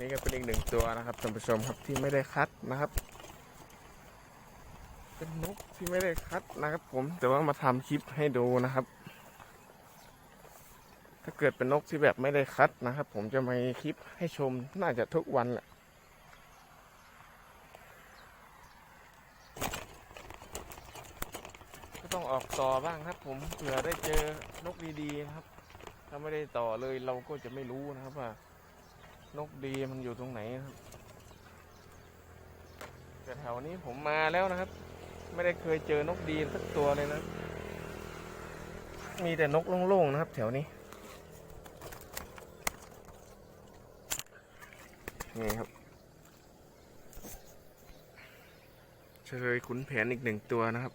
นี่ก็เป็นอีกหนึ่งตัวนะครับท่านผู้ชมครับที่ไม่ได้คัดนะครับ เป็นนกที่ไม่ได้คัดนะครับ ผมแต่ว่ามาทำคลิปให้ดูนะครับ ถ้าเกิดเป็นนกที่แบบไม่ได้คัดนะครับ ผมจะมีคลิปให้ชมน่าจะทุกวันแหละก็ต้องออกต่อบ้างครับ ผมเผื่อได้เจอนกดีๆนะครับ ถ้าไม่ได้ต่อเลยเราก็จะไม่รู้นะครับว่า นกดีมันอยู่ตรงไหนครับแต่แถวนี้ผมมาแล้วนะครับ ไม่ได้เคยเจอนกดีสักตัวเลยนะ มีแต่นกโล่งๆนะครับ แถวนี้ นี่ครับเฉลยขุนแผนอีกหนึ่งตัวนะครับ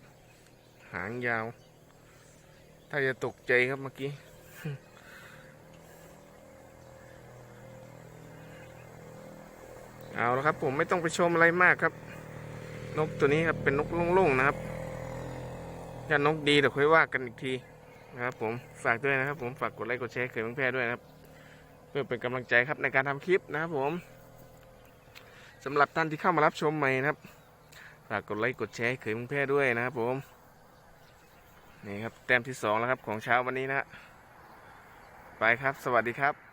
หางยาว ถ้าจะตกใจครับเมื่อกี้ เอาละครับผมไม่ต้องไปชมอะไรมากครับ นกตัวนี้ครับเป็นนกโล่งๆนะครับถ้านกดีเดี๋ยวค่อยว่ากันอีกทีนะครับผมฝากด้วยนะครับ ผมฝากกดไลค์กดแชร์เคยมืองแพร่ด้วยนะครับ เพื่อเป็นกำลังใจครับในการทำคลิปนะครับผมสำหรับท่านที่เข้ามารับชมใหม่นะครับ ฝากกดไลค์กดแชร์เคยมืองแพร่ด้วยนะครับผมนี่ครับแต้มที่สองแล้วครับของเช้าวันนี้นะไปครับ สวัสดีครับ